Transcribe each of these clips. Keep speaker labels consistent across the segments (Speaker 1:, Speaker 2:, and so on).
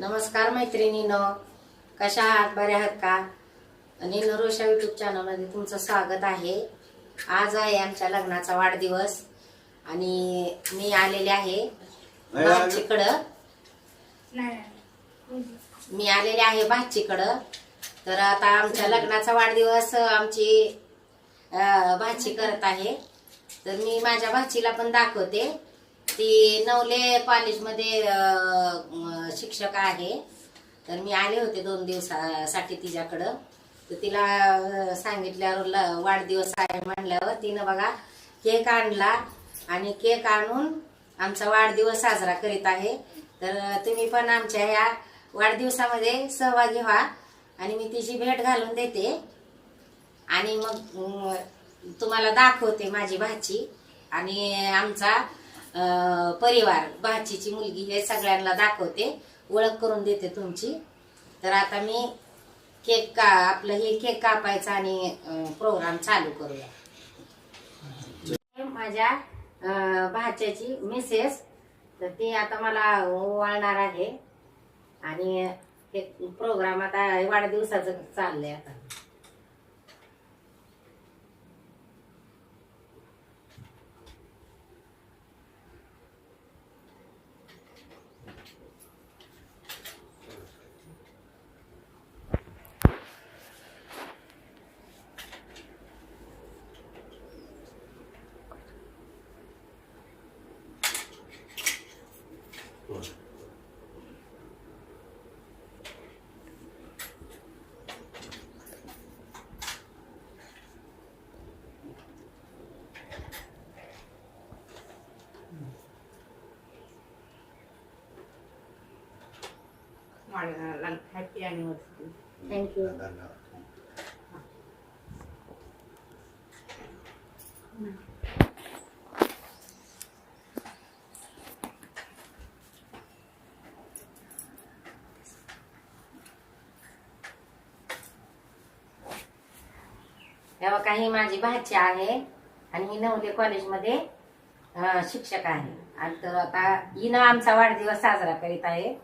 Speaker 1: नमस्कार मैत्रिणीनो. कशा आहात? बऱ्या आहात का? आणि नरोशा युट्यूब चॅनलमध्ये तुमचं स्वागत आहे. आज आहे आमच्या लग्नाचा वाढदिवस आणि मी आलेले आहे भाचीकडं. मी आलेले आहे भाचीकडं. तर आता आमच्या लग्नाचा वाढदिवस आमची भाची करत आहे. तर मी माझ्या भाचीला पण दाखवते. ती नवले कॉलेजमध्ये शिक्षक आहे. तर मी आले होते दोन दिवसासाठी तिच्याकडं. तर तिला सांगितल्यावर वाढदिवस आहे म्हणल्यावर तिनं बघा केक आणला आणि केक आणून आमचा वाढदिवस साजरा करीत आहे. तर तुम्ही पण आमच्या ह्या वाढदिवसामध्ये सहभागी व्हा आणि मी तिची भेट घालून देते. आणि मग तुम्हाला दाखवते माझी भाची. आणि आमचा परिवार भाचीची मुलगी हे सगळ्यांना दाखवते. ओळख करून देते तुमची. तर आता मी केक का आपलं हे केक कापायचा आणि प्रोग्राम चालू करूया. माझ्या भाच्याची मिसेस तर ती आता मला ओवाळणार आहे. आणि हे प्रोग्राम आता वाढदिवसाचं चाललंय आता.
Speaker 2: हॅपी अॅनिव्हर्सरी
Speaker 1: थँक्यू तेव्हा काही माझी भाची आहे आणि ही नवले कॉलेजमध्ये शिक्षक आहे. आणि तर आता हिनं आमचा वाढदिवस साजरा करीत आहे.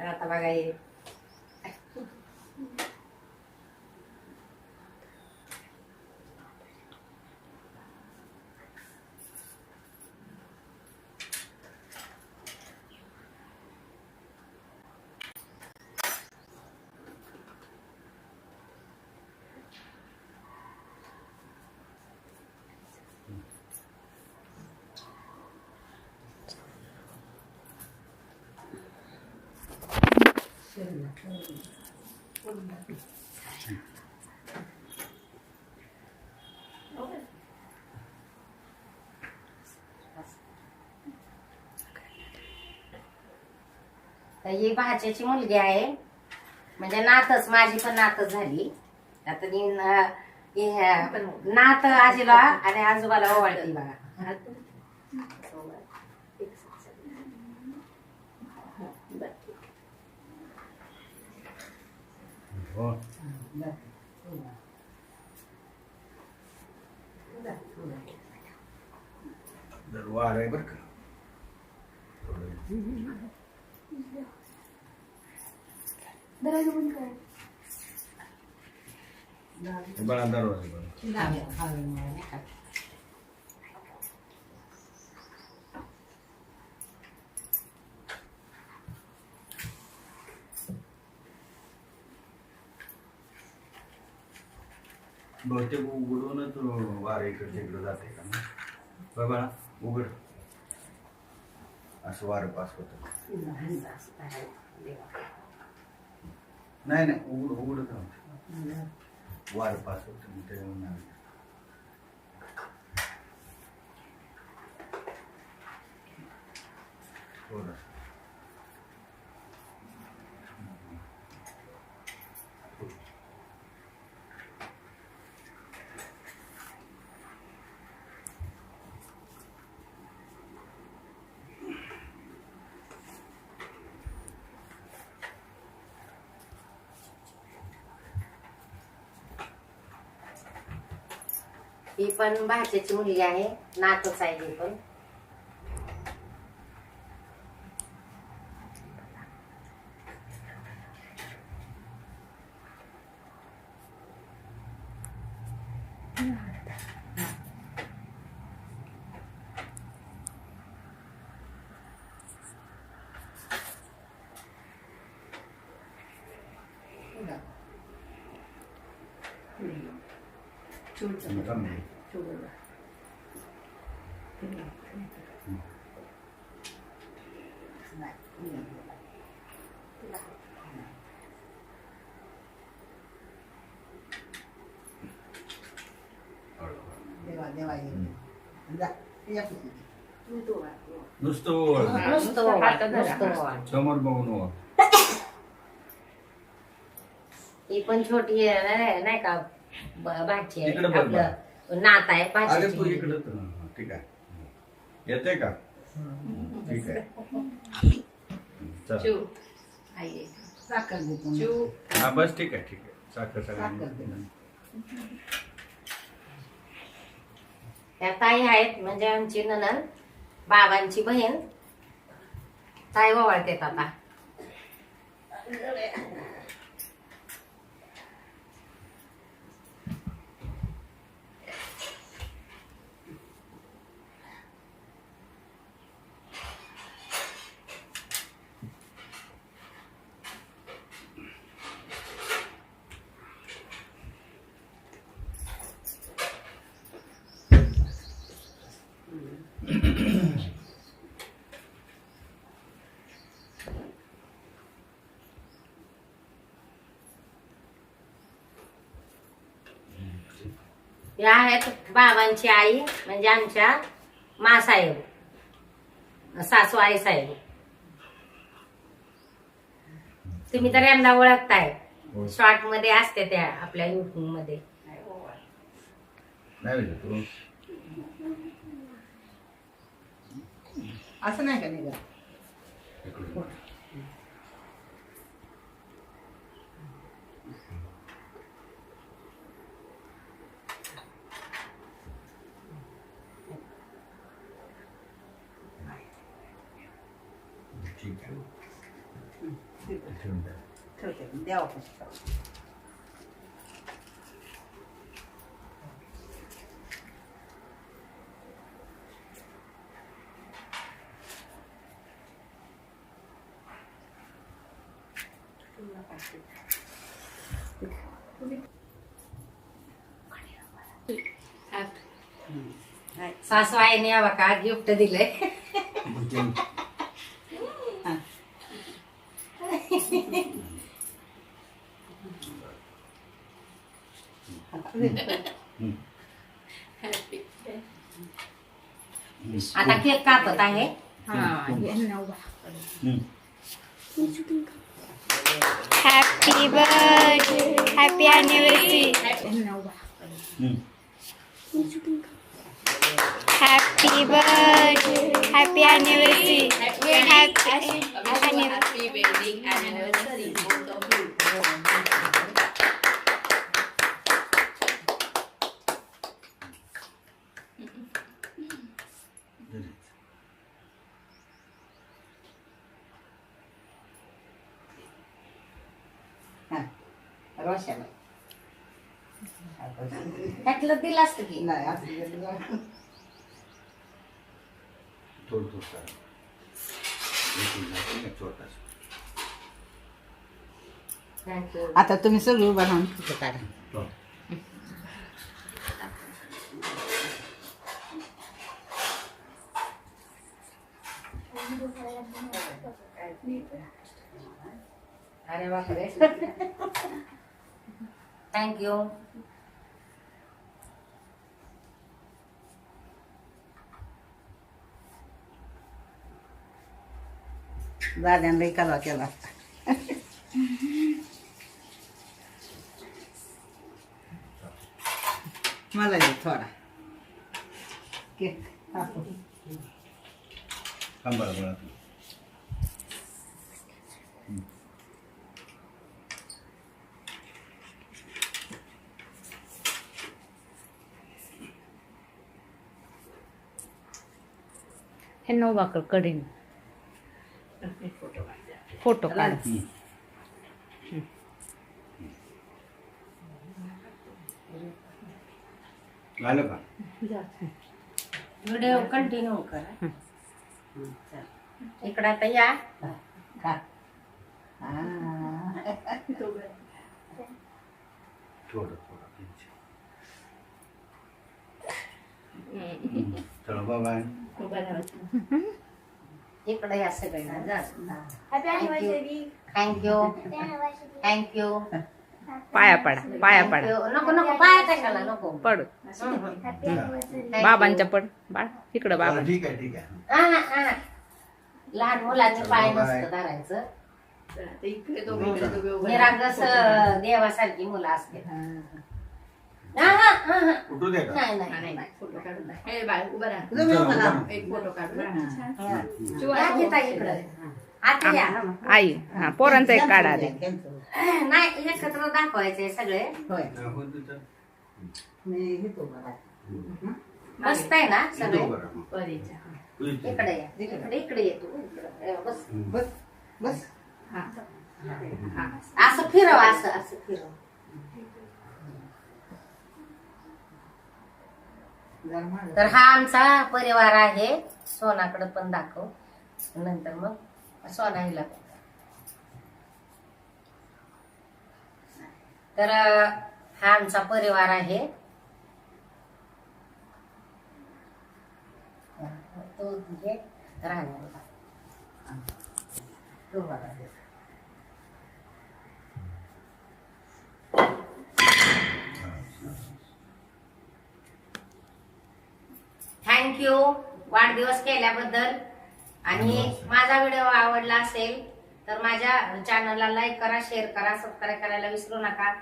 Speaker 1: तर आता बघा हे तर ही भाच्याची मुलगी आहे. म्हणजे नातच माझी पण नातच झाली. आता ती नात आजीला आणि आजोबाला ओवाळती बघा.
Speaker 3: हो जर वार आहे बरं का थोडं. हे बघा दरवाजा बघा. बहुतेक उघडूनच वारं इकडे तिकडं जाते का ना बघ उघड असं वारं पास होत नाही नाही उघड उघडत नव्हतं वार पास होत त्याच्यामुळे नाही. थोडंसं.
Speaker 1: ही पण भाच्याची मुलगी आहे नातूच आहे ही पण
Speaker 2: Mm-hmm. जा, या.
Speaker 3: नुसतं ओळ. समोर बघून ओळ.
Speaker 1: ही पण छोटी आहे ना- नाही का भाची आहे
Speaker 3: इकडं बघ
Speaker 1: आपलं नात आहे
Speaker 3: अरे तू
Speaker 1: भाची
Speaker 3: इकडं तर. हा, ठीक आहे. येते का? ठीक आहे. चल.
Speaker 2: साखर देतो मी.
Speaker 3: हा बस ठीक आहे ठीक आहे. साखर
Speaker 2: साखर
Speaker 3: सगळ्यांनी.
Speaker 1: त्या ताई आहेत म्हणजे आमची ननन बाबांची बहीण. ताई ओवाळतात आता. या आहेत बाबांची आई म्हणजे आमच्या मासाहेब सासू आई साहेब. तुम्ही तर यांना ओळखताय.
Speaker 3: हो.
Speaker 1: शॉर्टमध्ये असते त्या आपल्या
Speaker 3: युट्यूबमध्ये
Speaker 2: असं नाही का निघा
Speaker 3: ठेवून द्या.
Speaker 2: ठेवते देवा पाशी.
Speaker 1: सासू आईने बघा गिफ्ट दिलंय
Speaker 3: भुजंग. हम्म.
Speaker 1: आता केक कापत आहे
Speaker 3: हम्म.
Speaker 4: Happy birthday. Happy anniversary. Happy, happy, wedding anniversary.
Speaker 2: Both of you.
Speaker 1: त्यातलं दिलं असतं की
Speaker 2: नाही असं.
Speaker 3: थोडं छोटासा.
Speaker 2: आता तुम्ही सगळं उभं राहून फोटो काढा
Speaker 3: हो.
Speaker 1: अरे बापरे थँक्यू
Speaker 2: दाद्यांना कलवा केला असता मला दे थोडा केक कापू.
Speaker 3: थांब बरं, बरं.
Speaker 4: हे नोवाकर कडीन फोटो काढ.
Speaker 3: झालं का?
Speaker 1: व्हिडिओ कंटिन्यू करा. इकडं आता या.
Speaker 2: खा.
Speaker 3: थोडं थोडं चला बाबा
Speaker 1: इकडे या सगळ्यांना. थँक्यू थँक्यू
Speaker 4: पाया पडा पाया पडा.
Speaker 1: नको नको पाया कशाला नको.
Speaker 4: पड. बाबांच्या. पड बाळ इकडं बाबा.
Speaker 3: ठीक आहे ठीक आहे.
Speaker 1: लहान मुलांनी पाय. नसतं धरायचं.
Speaker 2: इकडे दोघे इकडे दोघे उभे
Speaker 1: निरागस देवासारखी मुलं असते
Speaker 3: उठू दे का?
Speaker 1: नाही
Speaker 2: राहा.
Speaker 1: नाही.
Speaker 2: नाही,
Speaker 1: नाही.
Speaker 2: फोटो काढून दाख. हे बाळ उभं राहा.
Speaker 3: चला, उभा राहा.
Speaker 2: एक फोटो काढून
Speaker 1: हा.
Speaker 2: शिवा,
Speaker 1: या की ताई इकडं. आता या.
Speaker 4: आई हा पोरांचा एक काढा आधी.
Speaker 1: नाही एकत्र दाखवायचे सगळे.
Speaker 3: हो.
Speaker 1: मस्त आहे ना
Speaker 3: इथं
Speaker 1: सगळे
Speaker 3: उभं राहा. मग.
Speaker 2: परीच्या.
Speaker 3: तू इथे.
Speaker 1: इकडे या. इकडे. इकडे ये तू इकडे. बस.
Speaker 3: बस
Speaker 2: हा. हा.
Speaker 1: असं फिरव असं असं फिरव. तर हा आमचा परिवार आहे. सोनाकडे पण दाखव. नंतर मग सोना हिला तर हा आमचा परिवार आहे. तो घे. राहणार तू बघा. थँक्यू वाढदिवस केल्याबद्दल. आणि माझा व्हिडिओ आवडला असेल तर माझ्या चॅनलला लाईक करा शेअर करा सबस्क्राईब करायला विसरू नका.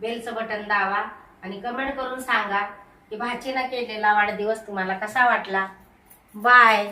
Speaker 1: बेलचं बटन दावा आणि कमेंट करून सांगा की भाचीनं केलेला वाढदिवस तुम्हाला कसा वाटला. बाय